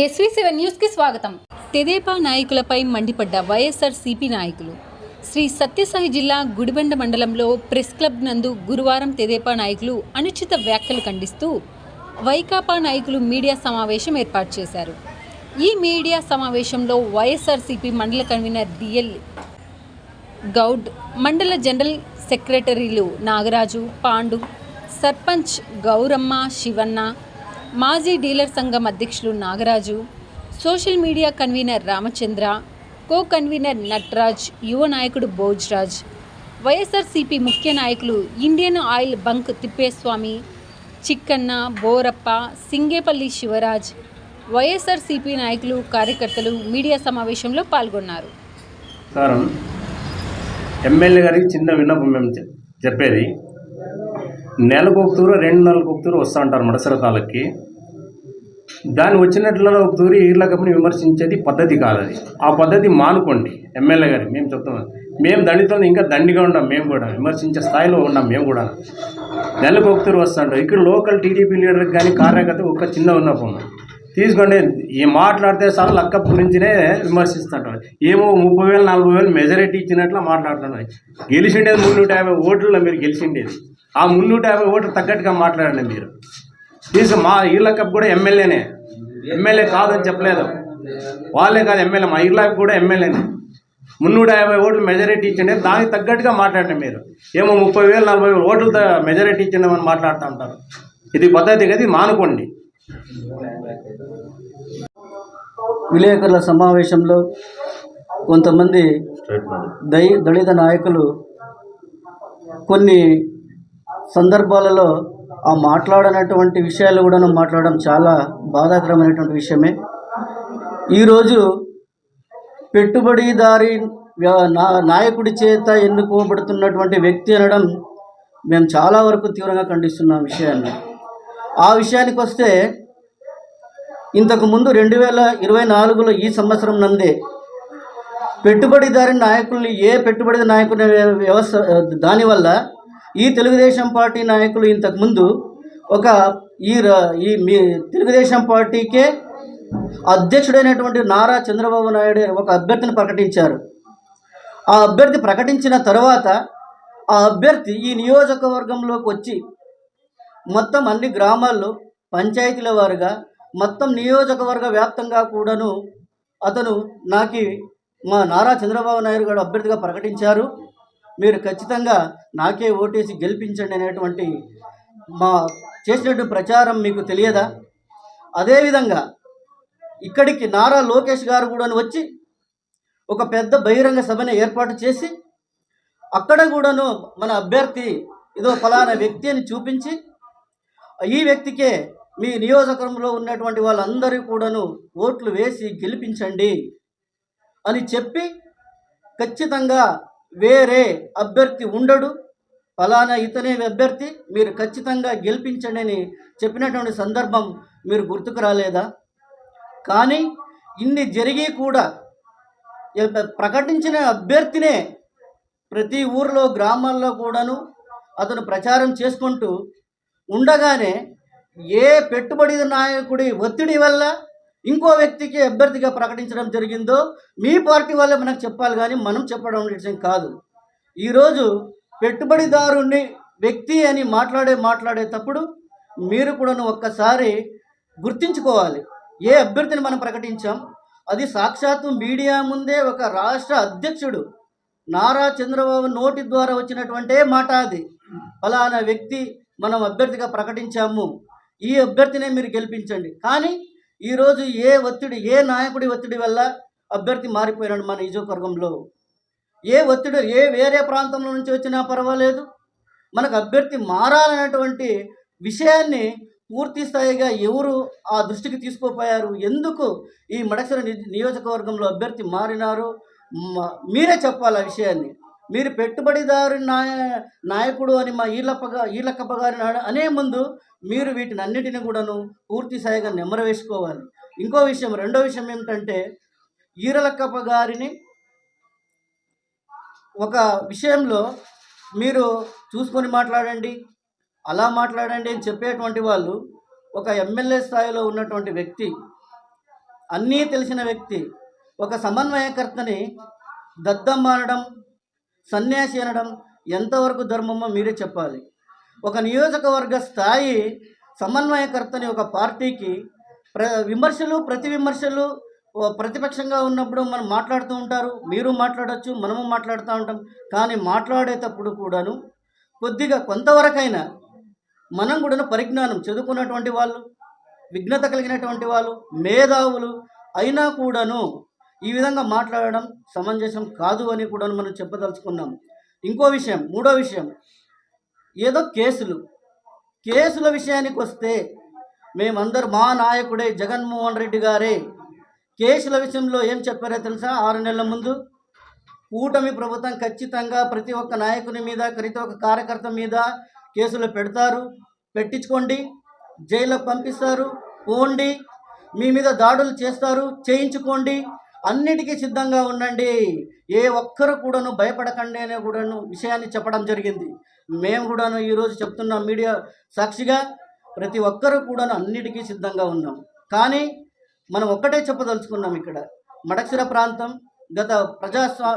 SV seven న్యూస్కి స్వాగతం. తెదేపా నాయకులపై మండిపడ్డ వైఎస్ఆర్ సిపి నాయకులు. శ్రీ సత్యసాయి జిల్లా గుడిబండ మండలంలో ప్రెస్ క్లబ్ నందు గురువారం తెదేపా నాయకులు అనుచిత వ్యాఖ్యలు ఖండిస్తూ వైకాపా నాయకులు మీడియా సమావేశం ఏర్పాటు చేశారు. ఈ మీడియా సమావేశంలో వైఎస్ఆర్సీపీ మండల కన్వీనర్ డిఎల్ గౌడ్ మండల జనరల్ సెక్రటరీలు నాగరాజు పాండు సర్పంచ్ గౌరమ్మ శివన్న మాజీ డీలర్ సంఘం అధ్యక్షులు Nagaraju social media convener Ramachandra co convener Natraj యువ నాయకుడు భోజ్రాజ్ వైఎస్ఆర్సీపీ ముఖ్య నాయకులు Indian oil bunk Thippeswamy Chikkanna Borappa Singepalli Shivaraj YSRCP నాయకులు కార్యకర్తలు మీడియా సమావేశంలో పాల్గొన్నారు. ఎమ్మెల్యే గారికి చిన్న విన్నపం మేము చెప్పేది నెలకు ఒకతూరు రెండు నెలలకు ఒకతూరు వస్తూ ఉంటారు మడసరకాలకి దాన్ని వచ్చినట్లలో ఒక తూరి ఈర్ల కంపెనీ విమర్శించేది పద్ధతి కాదు అది ఆ పద్ధతి మానుకోండి ఎమ్మెల్యే గారు మేము చెప్తాం. మేము దండితో ఇంకా దండిగా ఉన్నాం మేము కూడా విమర్శించే స్థాయిలో ఉన్నాం మేము కూడా. నెలకు ఒక తూరు వస్తుంటాం ఇక్కడ లోకల్ టీడీపీ లీడర్కి కానీ కార్యకర్త ఒక్క చిన్న ఉన్నప్పుడు తీసుకోండి ఈ మాట్లాడితే చాలు అక్కప్పటి గురించినే విమర్శిస్తుంటారు. ఏమో ముప్పై వేలు నలభై వేలు మెజారిటీ ఇచ్చినట్లు మాట్లాడుతున్నారు. గెలిచిండేది మూడు నూట యాభై ఓట్లలో మీరు గెలిచిండేది. ఆ మున్నూట యాభై ఓట్లు తగ్గట్టుగా మాట్లాడండి మీరు. తీసు మా ఈళ్ళకప్ కూడా ఎమ్మెల్యేనే. ఎమ్మెల్యే కాదని చెప్పలేదు. వాళ్ళే కాదు ఎమ్మెల్యే మా ఈళ్ళకి కూడా ఎమ్మెల్యేనే. మున్నూట యాభై ఓట్లు మెజారిటీ ఇచ్చిండే దానికి తగ్గట్టుగా మాట్లాడండి మీరు. ఏమో ముప్పై వేలు నలభై వేలు ఓట్లతో మెజారిటీ ఇచ్చిండమని మాట్లాడుతూ ఉంటారు. ఇది పద్ధతి కదా మానుకోండి. విలేకరుల సమావేశంలో కొంతమంది దళిత నాయకులు కొన్ని సందర్భాలలో ఆ మాట్లాడనటువంటి విషయాలు కూడా మాట్లాడడం చాలా బాధాకరమైనటువంటి విషయమే. ఈరోజు పెట్టుబడిదారి వ్య- నా- నాయకుడి చేత ఎన్నుకోబడుతున్నటువంటి వ్యక్తి అనడం మేము చాలా వరకు తీవ్రంగా ఖండిస్తున్నాం విషయాన్ని. ఆ విషయానికి వస్తే ఇంతకుముందు రెండు వేల ఇరవై నాలుగులో ఈ సంవత్సరం నందే పెట్టుబడిదారి నాయకుల్ని ఏ పెట్టుబడి నాయకుని వ్యవస్థ దానివల్ల ఈ తెలుగుదేశం పార్టీ నాయకులు ఇంతకుముందు ఒక ఈ ఈ మీ తెలుగుదేశం పార్టీకే అధ్యక్షుడైనటువంటి నారా చంద్రబాబు నాయుడు ఒక అభ్యర్థిని ప్రకటించారు. ఆ అభ్యర్థి ప్రకటించిన తర్వాత ఆ అభ్యర్థి ఈ నియోజకవర్గంలోకి వచ్చి మొత్తం అన్ని గ్రామాల్లో పంచాయతీల వారుగా మొత్తం నియోజకవర్గ వ్యాప్తంగా కూడాను అతను నాకు మా నారా చంద్రబాబు నాయుడు గారు అభ్యర్థిగా ప్రకటించారు. మీరు ఖచ్చితంగా నాకే ఓటేసి గెలిపించండి అనేటువంటి మా చేసినటువంటి ప్రచారం మీకు తెలియదా? అదేవిధంగా ఇక్కడికి నారా లోకేష్ గారు కూడాను వచ్చి ఒక పెద్ద బహిరంగ సభని ఏర్పాటు చేసి అక్కడ కూడాను మన అభ్యర్థి ఇదో ఫలానా వ్యక్తి అని చూపించి ఈ వ్యక్తికే మీ నియోజకవర్గంలో ఉన్నటువంటి వాళ్ళందరూ కూడాను ఓట్లు వేసి గెలిపించండి అని చెప్పి ఖచ్చితంగా వేరే అభ్యర్థి ఉండడు. ఫలానా ఇతనే అభ్యర్థి మీరు ఖచ్చితంగా గెలిపించండి అని చెప్పినటువంటి సందర్భం మీరు గుర్తుకు రాలేదా? కానీ ఇన్ని జరిగి కూడా ప్రకటించిన అభ్యర్థినే ప్రతి ఊర్లో గ్రామాల్లో కూడాను అతను ప్రచారం చేసుకుంటూ ఉండగానే ఏ పెట్టుబడి నాయకుడి ఒత్తిడి వల్ల ఇంకో వ్యక్తికి అభ్యర్థిగా ప్రకటించడం జరిగిందో మీ పార్టీ వాళ్ళే మనకు చెప్పాలి కానీ మనం చెప్పడం విషయం కాదు. ఈరోజు పెట్టుబడిదారుని వ్యక్తి అని మాట్లాడే మాట్లాడేటప్పుడు మీరు కూడాను ఒక్కసారి గుర్తించుకోవాలి. ఏ అభ్యర్థిని మనం ప్రకటించాం? అది సాక్షాత్తు మీడియా ముందే ఒక రాష్ట్ర అధ్యక్షుడు నారా చంద్రబాబు నోటి ద్వారా వచ్చినటువంటి మాట అది. ఫలానా వ్యక్తి మనం అభ్యర్థిగా ప్రకటించాము. ఈ అభ్యర్థినే మీరు గెలిపించండి. కానీ ఈరోజు ఏ ఒత్తిడి ఏ నాయకుడి ఒత్తిడి వల్ల అభ్యర్థి మారిపోయినాడు మన నియోజకవర్గంలో? ఏ ఒత్తిడి ఏ వేరే ప్రాంతంలో నుంచి వచ్చినా పర్వాలేదు. మనకు అభ్యర్థి మారాలనేటువంటి విషయాన్ని పూర్తి స్థాయిగా ఎవరు ఆ దృష్టికి తీసుకుపోయారు? ఎందుకు ఈ మడసర ని- నియోజకవర్గంలో అభ్యర్థి మారినారు? మీరే చెప్పాలి ఆ విషయాన్ని. మీరు పెట్టుబడిదారు నాయ నాయకుడు అని మా ఈలప్పగా ఈలక్కప్ప గారి అనే ముందు మీరు వీటిని అన్నిటిని కూడాను పూర్తి స్థాయిగా నెమ్మరవేసుకోవాలి ఇంకో విషయం రెండో విషయం ఏమిటంటే ఈరలక్కప్ప గారిని ఒక విషయంలో మీరు చూసుకొని మాట్లాడండి. అలా మాట్లాడండి అని చెప్పేటువంటి వాళ్ళు ఒక ఎమ్మెల్యే స్థాయిలో ఉన్నటువంటి వ్యక్తి అన్నీ తెలిసిన వ్యక్తి ఒక సమన్వయకర్తని దద్దమ్మ అనడం సన్యాసి అనడం ఎంతవరకు ధర్మమో మీరే చెప్పాలి. ఒక నియోజకవర్గ స్థాయి సమన్వయకర్తని ఒక పార్టీకి ప్ర విమర్శలు ప్రతి విమర్శలు ప్రతిపక్షంగా ఉన్నప్పుడు మనం మాట్లాడుతూ ఉంటారు మీరు మాట్లాడొచ్చు మనము మాట్లాడుతూ ఉంటాం. కానీ మాట్లాడేటప్పుడు కూడాను కొద్దిగా కొంతవరకైనా మనం కూడా పరిజ్ఞానం చదువుకున్నటువంటి వాళ్ళు విఘ్నత కలిగినటువంటి వాళ్ళు మేధావులు అయినా కూడాను ఈ విధంగా మాట్లాడడం సమంజసం కాదు అని కూడా మనం చెప్పదలుచుకున్నాం. ఇంకో విషయం మూడో విషయం. ఏదో కేసులు. కేసుల విషయానికి వస్తే మేమందరు మా నాయకుడే జగన్మోహన్ రెడ్డి గారే. కేసుల విషయంలో ఏం చెప్పారో తెలుసా? ఆరు నెలల ముందు కూటమి ప్రభుత్వం ఖచ్చితంగా ప్రతి ఒక్క నాయకుని మీద ప్రతి ఒక్క కార్యకర్త మీద కేసులు పెడతారు. పెట్టించుకోండి. జైల్లో పంపిస్తారు. పోండి. మీ మీద దాడులు చేస్తారు. చేయించుకోండి. అన్నిటికీ సిద్ధంగా ఉండండి. ఏ ఒక్కరు కూడాను భయపడకండి అనే కూడాను విషయాన్ని చెప్పడం జరిగింది. మేము కూడాను ఈరోజు చెప్తున్నాం మీడియా సాక్షిగా ప్రతి ఒక్కరు కూడాను అన్నిటికీ సిద్ధంగా ఉన్నాం. కానీ మనం ఒక్కటే చెప్పదలుచుకున్నాం ఇక్కడ. మడక్సిర ప్రాంతం గత ప్రజాస్వా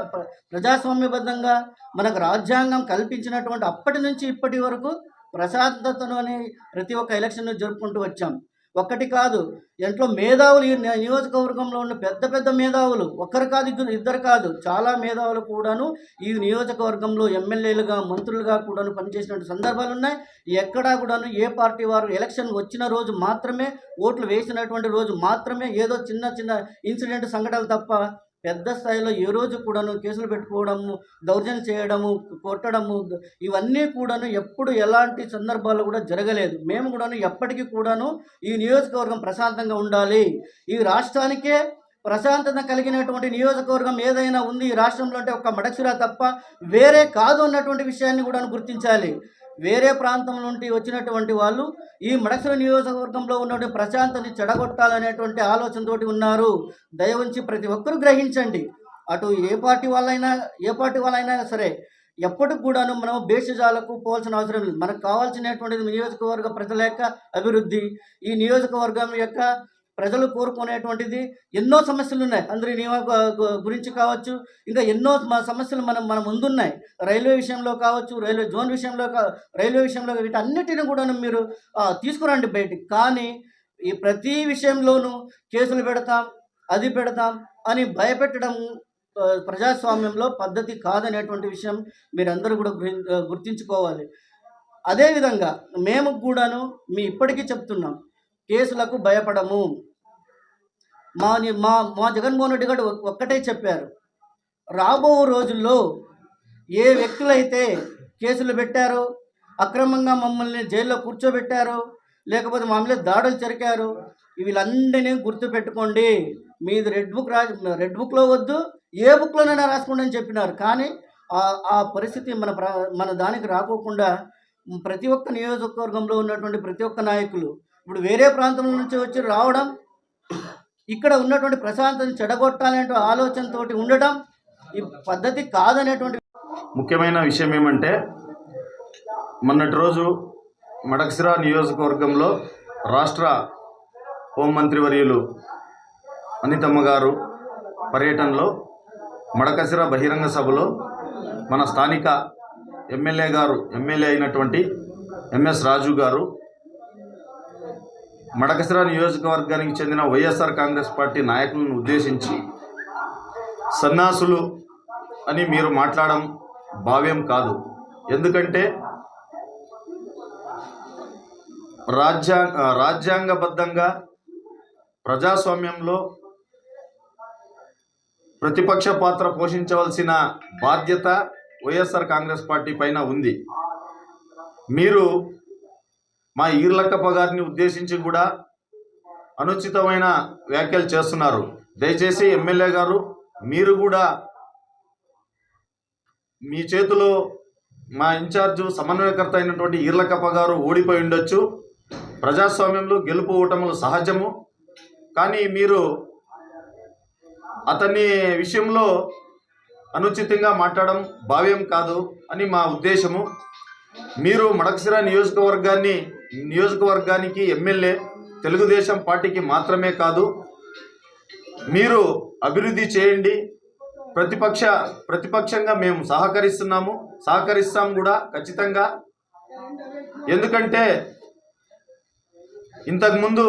ప్రజాస్వామ్యబద్ధంగా మనకు రాజ్యాంగం కల్పించినటువంటి అప్పటి నుంచి ఇప్పటి వరకు ప్రశాంతతను అని ప్రతి ఒక్క ఎలక్షన్ జరుపుకుంటూ వచ్చాం. ఒక్కటి కాదు. ఎంట్లో మేధావులు ఈ నియోజకవర్గంలో ఉన్న పెద్ద పెద్ద మేధావులు. ఒక్కరు కాదు ఇద్దరు ఇద్దరు కాదు. చాలా మేధావులు కూడాను ఈ నియోజకవర్గంలో ఎమ్మెల్యేలుగా మంత్రులుగా కూడాను పనిచేసినటువంటి సందర్భాలు ఉన్నాయి. ఎక్కడా కూడాను ఏ పార్టీ వారు ఎలక్షన్ వచ్చిన రోజు మాత్రమే ఓట్లు వేసినటువంటి రోజు మాత్రమే ఏదో చిన్న చిన్న ఇన్సిడెంట్ సంఘటనలు తప్ప పెద్ద స్థాయిలో ఏ రోజు కూడాను కేసులు పెట్టుకోవడము దౌర్జన్యం చేయడము కొట్టడము ఇవన్నీ కూడాను ఎప్పుడు ఎలాంటి సందర్భాల్లో కూడా జరగలేదు. మేము కూడాను ఎప్పటికీ కూడాను ఈ నియోజకవర్గం ప్రశాంతంగా ఉండాలి. ఈ రాష్ట్రానికే ప్రశాంతత కలిగినటువంటి నియోజకవర్గం ఏదైనా ఉంది ఈ రాష్ట్రంలో అంటే ఒక మడక్షిరా తప్ప వేరే కాదు అన్నటువంటి విషయాన్ని కూడా గుర్తించాలి. వేరే ప్రాంతం నుండి వచ్చినటువంటి వాళ్ళు ఈ మడసర నియోజకవర్గంలో ఉన్నటువంటి ప్రశాంతని చెడగొట్టాలనేటువంటి ఆలోచనతోటి ఉన్నారు. దయవుంచి ప్రతి ఒక్కరూ గ్రహించండి. అటు ఏ పార్టీ వాళ్ళైనా ఏ పార్టీ వాళ్ళైనా సరే ఎప్పటికి కూడాను మనం భేషజాలకు పోవాల్సిన అవసరం లేదు. మనకు కావాల్సినటువంటిది నియోజకవర్గ ప్రజల యొక్క అభివృద్ధి. ఈ నియోజకవర్గం యొక్క ప్రజలు కోరుకునేటువంటిది ఎన్నో సమస్యలు ఉన్నాయి అందరి నియోజక గురించి కావచ్చు ఇంకా ఎన్నో సమస్యలు మనం మన ముందున్నాయి. రైల్వే విషయంలో కావచ్చు రైల్వే జోన్ విషయంలో రైల్వే విషయంలో వీటన్నిటిని కూడా మీరు తీసుకురండి బయటికి. కానీ ఈ ప్రతి విషయంలోనూ కేసులు పెడతాం అది పెడతాం అని భయపెట్టడం ప్రజాస్వామ్యంలో పద్ధతి కాదనేటువంటి విషయం మీరందరూ కూడా గుర్తించుకోవాలి. అదేవిధంగా మేము కూడాను మీ ఇప్పటికీ చెప్తున్నాం. కేసులకు భయపడము. మా మా మా జగన్మోహన్ రెడ్డి గారు ఒక్కటే చెప్పారు. రాబో రోజుల్లో ఏ వ్యక్తులైతే కేసులు పెట్టారో అక్రమంగా మమ్మల్ని జైల్లో కూర్చోబెట్టారో లేకపోతే మా మీద దాడులు జరిగారు వీళ్ళందరినీ గుర్తుపెట్టుకోండి మీది రెడ్ బుక్ రా రెడ్ బుక్లో వద్దు ఏ బుక్లోనైనా రాసుకోండి అని చెప్పినారు. కానీ ఆ- ఆ పరిస్థితి మన మన దానికి రాకోకుండా ప్రతి ఒక్క నియోజకవర్గంలో ఉన్నటువంటి ప్రతి ఒక్క నాయకులు ఇప్పుడు వేరే ప్రాంతం నుంచి వచ్చి రావడం ఇక్కడ ఉన్నటువంటి ప్రశాంతతను చెడగొట్టాలనే ఆలోచనతోటి ఉండటం ఈ పద్ధతి కాదనేటువంటి ముఖ్యమైన విషయం ఏమంటే మొన్నటి రోజు మడక్సిరా నియోజకవర్గంలో రాష్ట్ర హోంమంత్రి వర్యులు అనితమ్మ గారు పర్యటనలో మడకసిర బహిరంగ సభలో మన స్థానిక ఎమ్మెల్యే గారు ఎమ్మెల్యే అయినటువంటి ఎంఎస్ రాజు గారు మడకసిరా నియోజకవర్గానికి చెందిన వైఎస్ఆర్ కాంగ్రెస్ పార్టీ నాయకులను ఉద్దేశించి సన్నాసులు అని మీరు మాట్లాడడం భావ్యం కాదు. ఎందుకంటే రాజ్యా రాజ్యాంగబద్ధంగా ప్రజాస్వామ్యంలో ప్రతిపక్ష పాత్ర పోషించవలసిన బాధ్యత వైఎస్ఆర్ కాంగ్రెస్ పార్టీ పైన ఉంది. మీరు మా ఈర్లక్కప్ప గారిని ఉద్దేశించి కూడా అనుచితమైన వ్యాఖ్యలు చేస్తున్నారు. దయచేసి ఎమ్మెల్యే గారు మీరు కూడా మీ చేతిలో మా ఇన్ఛార్జు సమన్వయకర్త అయినటువంటి ఈర్లకప్ప గారు ఓడిపోయి ఉండొచ్చు. ప్రజాస్వామ్యంలో గెలుపు ఓటములు సహజము. కానీ మీరు అతని విషయంలో అనుచితంగా మాట్లాడడం భావ్యం కాదు అని మా ఉద్దేశము. మీరు మడక్సిరా నియోజకవర్గాన్ని నియోజకవర్గానికి ఎమ్మెల్యే తెలుగుదేశం పార్టీకి మాత్రమే కాదు మీరు అభివృద్ధి చేయండి. ప్రతిపక్ష ప్రతిపక్షంగా మేము సహకరిస్తున్నాము. సహకరిస్తాం కూడా ఖచ్చితంగా. ఎందుకంటే ఇంతకుముందు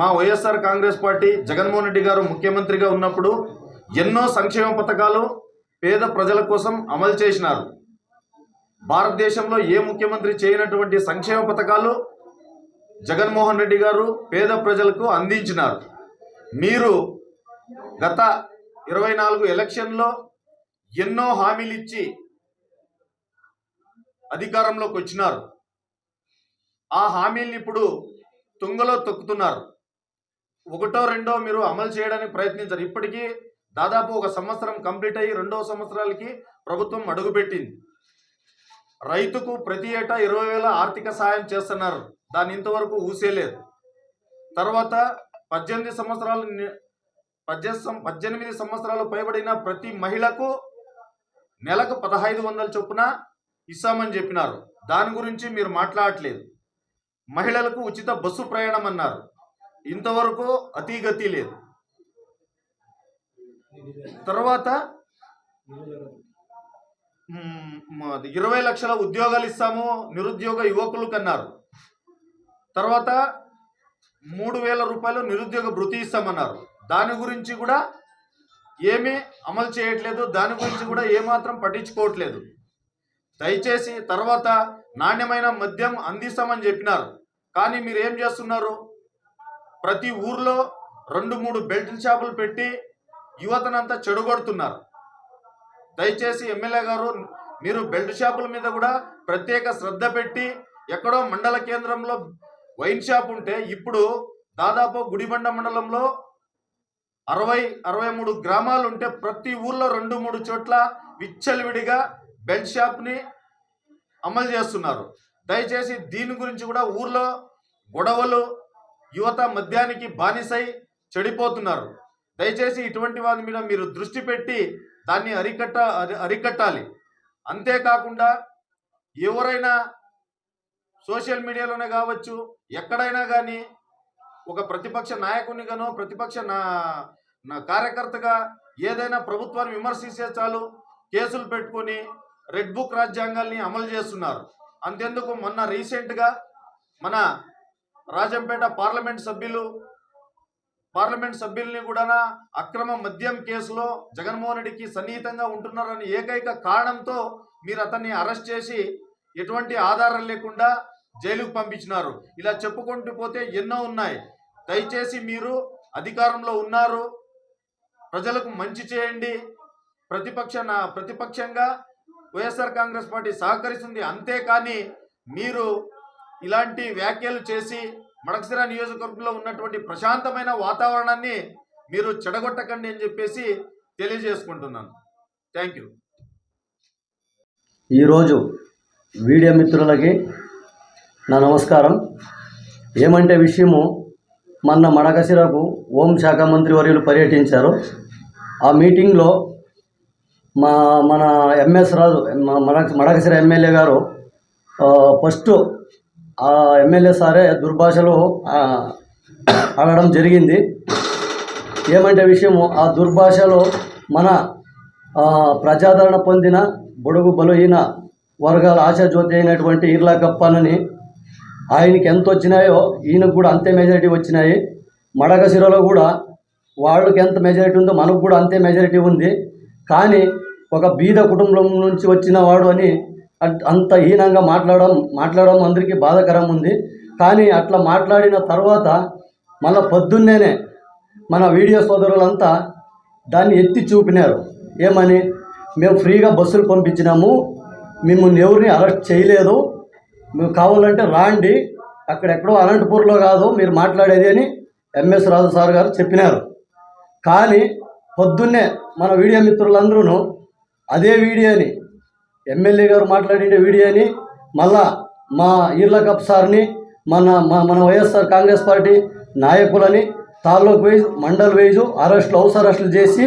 మా YSR Congress party Jaganmohan Reddy garu ముఖ్యమంత్రిగా ఉన్నప్పుడు ఎన్నో సంక్షేమ పథకాలు పేద ప్రజల కోసం అమలు చేసినారు. భారతదేశంలో ఏ ముఖ్యమంత్రి చేయనటువంటి సంక్షేమ పథకాలు జగన్మోహన్ రెడ్డి గారు పేద ప్రజలకు అందించినారు. మీరు గత ఇరవై నాలుగు ఎలక్షన్లో ఎన్నో హామీలు ఇచ్చి అధికారంలోకి వచ్చినారు. ఆ హామీల్ని ఇప్పుడు తుంగలో తొక్కుతున్నారు. ఒకటో రెండో మీరు అమలు చేయడానికి ప్రయత్నించారు. ఇప్పటికీ దాదాపు ఒక సంవత్సరం కంప్లీట్ అయ్యి రెండో సంవత్సరాలకి ప్రభుత్వం అడుగుపెట్టింది. రైతుకు ప్రతి ఏటా ఇరవై వేల ఆర్థిక సాయం చేస్తున్నారు. దాన్ని ఇంతవరకు ఊసేలేదు. తర్వాత పద్దెనిమిది సంవత్సరాలు పద్దెనిమిది పద్దెనిమిది సంవత్సరాలు పైబడిన ప్రతి మహిళకు నెలకు పదహైదు వందల చొప్పున ఇస్తామని చెప్పినారు. దాని గురించి మీరు మాట్లాడట్లేదు. మహిళలకు ఉచిత బస్సు ప్రయాణం అన్నారు. ఇంతవరకు అతిగతి లేదు. తర్వాత ఇరవై లక్షల ఉద్యోగాలు ఇస్తాము నిరుద్యోగ యువకులు కన్నారు. తర్వాత మూడు వేల రూపాయలు నిరుద్యోగ భృతి ఇస్తామన్నారు. దాని గురించి కూడా ఏమీ అమలు చేయట్లేదు దాని గురించి కూడా ఏమాత్రం పట్టించుకోవట్లేదు. దయచేసి తర్వాత నాణ్యమైన మద్యం అందిస్తామని చెప్పినారు. కానీ మీరు ఏం చేస్తున్నారు? ప్రతి ఊర్లో రెండు మూడు బెల్ట్ షాపులు పెట్టి యువతనంతా చెడగొడుతున్నారు. దయచేసి ఎమ్మెల్యే గారు మీరు బెల్ట్ షాపుల మీద కూడా ప్రత్యేక శ్రద్ధ పెట్టి ఎక్కడో మండల కేంద్రంలో వైన్ షాప్ ఉంటే ఇప్పుడు దాదాపు గుడిబండ మండలంలో అరవై అరవై మూడు గ్రామాలు ఉంటే ప్రతి ఊర్లో రెండు మూడు చోట్ల విచ్చలవిడిగా బెల్ట్ షాప్ని అమలు చేస్తున్నారు. దయచేసి దీని గురించి కూడా ఊర్లో గొడవలు యువత మద్యానికి బానిసై చెడిపోతున్నారు. దయచేసి ఇటువంటి వారి మీద మీరు దృష్టి పెట్టి దాన్ని అరికట్ట అరి- అరికట్టాలి. అంతేకాకుండా ఎవరైనా సోషల్ మీడియాలోనే కావచ్చు ఎక్కడైనా కానీ ఒక ప్రతిపక్ష నాయకునిగానో ప్రతిపక్ష నా నా కార్యకర్తగా ఏదైనా ప్రభుత్వాన్ని విమర్శిస్తే చాలు కేసులు పెట్టుకొని రెడ్ బుక్ రాజ్యాంగాల్ని అమలు చేస్తున్నారు. అంతెందుకు మొన్న రీసెంట్గా మన రాజంపేట పార్లమెంట్ సభ్యులు పార్లమెంట్ సభ్యుల్ని కూడా అక్రమ మద్యం కేసులో జగన్మోహన్ రెడ్డికి సన్నిహితంగా ఉంటున్నారని ఏకైక కారణంతో మీరు అతన్ని అరెస్ట్ చేసి ఎటువంటి ఆధారం లేకుండా జైలుకు పంపించినారు. ఇలా చెప్పుకుంటూ పోతే ఎన్నో ఉన్నాయి. దయచేసి మీరు అధికారంలో ఉన్నారు. ప్రజలకు మంచి చేయండి. ప్రతిపక్ష ప్రతిపక్షంగా వైఎస్ఆర్ కాంగ్రెస్ పార్టీ సహకరిస్తుంది. అంతేకాని మీరు ఇలాంటి వ్యాఖ్యలు చేసి మడక్సిర నియోజకవర్గంలో ఉన్నటువంటి ప్రశాంతమైన వాతావరణాన్ని మీరు చెడగొట్టకండి అని చెప్పేసి తెలియజేసుకుంటున్నాను. థ్యాంక్ యూ ఈరోజు వీడియో మిత్రులకి నా నమస్కారం. ఏమంటే విషయము మొన్న మడకశిరకు హోం శాఖ మంత్రి వర్యులు పర్యటించారు. ఆ మీటింగ్లో మా మన ఎంఎస్ రాజు మడ మడకశిర ఎమ్మెల్యే గారు ఫస్ట్ ఆ ఎమ్మెల్యే సారే దుర్భాషలో అనడం ఆడడం జరిగింది. ఏమంటే విషయము ఆ దుర్భాషలో మన ప్రజాదరణ పొందిన బొడుగు బలహీన వర్గాల ఆశాజ్యోతి అయినటువంటి ఈర్లా కప్పానని ఆయనకి ఎంత వచ్చినాయో ఈయనకు కూడా అంతే మెజారిటీ వచ్చినాయి. మడకశిరలో కూడా వాళ్ళకి ఎంత మెజారిటీ ఉందో మనకు కూడా అంతే మెజారిటీ ఉంది. కానీ ఒక బీద కుటుంబం నుంచి వచ్చిన వాడు అని అంత హీనంగా మాట్లాడడం మాట్లాడడం అందరికీ బాధాకరం ఉంది. కానీ అట్లా మాట్లాడిన తర్వాత మళ్ళీ పొద్దున్నేనే మన వీడియో సోదరులంతా దాన్ని ఎత్తి చూపినారు. ఏమని? మేము ఫ్రీగా బస్సులు పంపించినాము. మిమ్మల్ని ఎవరిని అరెస్ట్ చేయలేదు. మేము కావాలంటే రాండి. అక్కడెక్కడో అనంతపూర్లో కాదు మీరు మాట్లాడేది అని ఎంఎస్ రాజు సార్ గారు చెప్పినారు. కానీ పొద్దున్నే మన వీడియో మిత్రులందరూ అదే వీడియోని ఎమ్మెల్యే గారు మాట్లాడిన వీడియోని మళ్ళా మా ఈర్ల కప్ సార్ని మన మా మన వైఎస్ఆర్ కాంగ్రెస్ పార్టీ నాయకులని తాలూకు వైజ్ మండల్ వైజు అరెస్టులు హౌస్ అరెస్టులు చేసి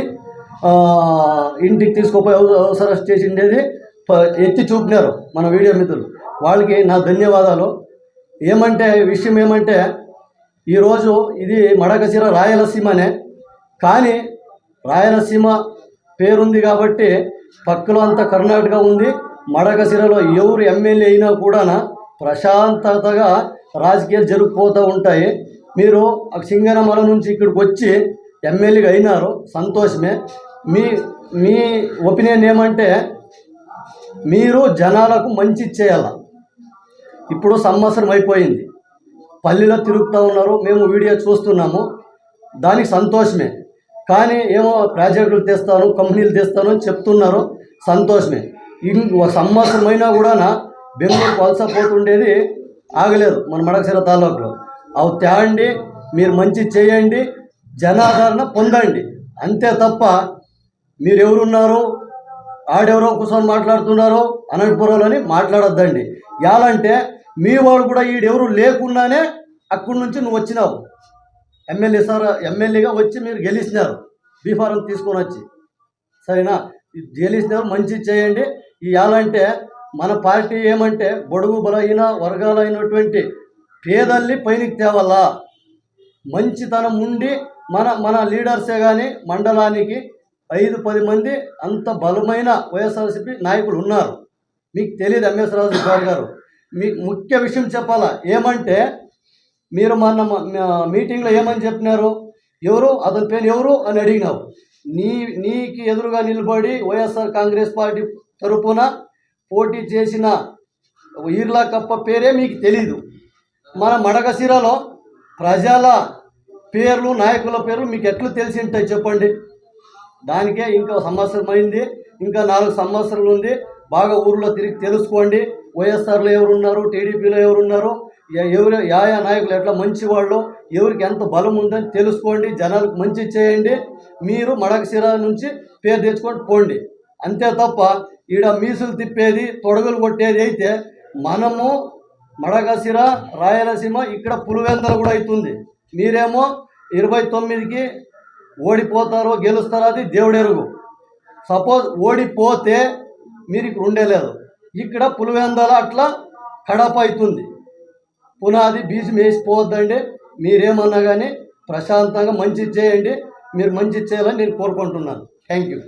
ఇంటికి తీసుకుపోయి హౌస్ అరెస్ట్ చేసి ఉండేది ప- ఎత్తి చూపినారు మన వీడియో మిత్రులు. వాళ్ళకి నా ధన్యవాదాలు. ఏమంటే విషయం ఏమంటే ఈరోజు ఇది మడకశిర రాయలసీమనే. కానీ రాయలసీమ పేరుంది కాబట్టి పక్కలో అంతా కర్ణాటక ఉంది. మడకసిరలో ఎవరు ఎమ్మెల్యే అయినా కూడా ప్రశాంతతగా రాజకీయాలు జరిగిపోతూ ఉంటాయి. మీరు ఆ సింగనమల నుంచి ఇక్కడికి వచ్చి ఎమ్మెల్యేగా అయినారు. సంతోషమే. మీ మీ ఒపీనియన్ ఏమంటే మీరు జనాలకు మంచి చేయాల. ఇప్పుడు సంవత్సరం అయిపోయింది. పల్లెలో తిరుగుతూ ఉన్నారు. మేము వీడియో చూస్తున్నాము. దానికి సంతోషమే. కానీ ఏమో ప్రాజెక్టులు తెస్తాను కంపెనీలు తెస్తాను అని చెప్తున్నారు. సంతోషమే. ఇం ఒక సంవత్సరం అయినా కూడా బెంగళూరు వలస పోతుండేది ఆగలేదు మన మడకశిర తాలూకులో. అవి తేండి మీరు మంచి చేయండి జనాదరణ పొందండి. అంతే తప్ప మీరు ఎవరున్నారు ఆడెవరో కూర్చొని మాట్లాడుతున్నారు అనంతపురంలో అని మాట్లాడొద్దండి. ఎలాంటే మీ వాడు కూడా ఈడెవరు లేకుండానే అక్కడి నుంచి నువ్వు వచ్చినావు. ఎమ్మెల్యే సార్ ఎమ్మెల్యేగా వచ్చి మీరు గెలిచినారు. బీఫారం తీసుకొని వచ్చి. సరేనా? గెలిచినారు మంచి చేయండి. ఈ ఎలాంటే మన పార్టీ ఏమంటే బడుగు బలహీన వర్గాలైనటువంటి పేదల్ని పైనకి తేవాలా? మంచితనం ఉండి మన మన లీడర్సే కానీ మండలానికి ఐదు పది మంది అంత బలమైన వైఎస్ఆర్సీపీ నాయకులు ఉన్నారు. మీకు తెలియదు ఎంఎస్ రాజు గారు గారు. మీకు ముఖ్య విషయం చెప్పాలా? ఏమంటే మీరు మొన్న మీటింగ్లో ఏమని చెప్పినారు? ఎవరు? అతని పేరు ఎవరు? అని అడిగినావు. నీ నీకు ఎదురుగా నిలబడి వైఎస్ఆర్ కాంగ్రెస్ పార్టీ తరపున పోటీ చేసిన ఈర్లా కప్ప పేరే మీకు తెలీదు. మన మడకశిరలో ప్రజల పేర్లు నాయకుల పేర్లు మీకు ఎట్లు తెలిసి ఉంటాయి చెప్పండి? దానికే ఇంకా సంవత్సరం అయింది ఇంకా నాలుగు సంవత్సరాలు ఉంది బాగా ఊర్లో తిరిగి తెలుసుకోండి. వైఎస్ఆర్లో ఎవరున్నారు? టీడీపీలో ఎవరున్నారు? ఎవరు యా యా నాయకులు ఎట్లా మంచి వాళ్ళు ఎవరికి ఎంత బలం ఉందని తెలుసుకోండి జనాలకు మంచి చేయండి మీరు మడకశిర నుంచి పేరు తెచ్చుకొని పోండి. అంతే తప్ప ఈడ మీసులు తిప్పేది తొడగలు కొట్టేది అయితే మనము మడకశిర రాయలసీమ ఇక్కడ పులివెందలు కూడా అవుతుంది. మీరేమో ఇరవై తొమ్మిదికి ఓడిపోతారో గెలుస్తారో అది దేవుడెరుగు. సపోజ్ ఓడిపోతే మీరు ఇక్కడ ఉండేలేదు. ఇక్కడ పులివెందల అట్లా కడప అవుతుంది. పునాది బీజం వేసిపోవద్దండి. మీరేమన్నా కానీ ప్రశాంతంగా మంచి చేయండి. మీరు మంచి చేయాలని నేను కోరుకుంటున్నాను. Thank you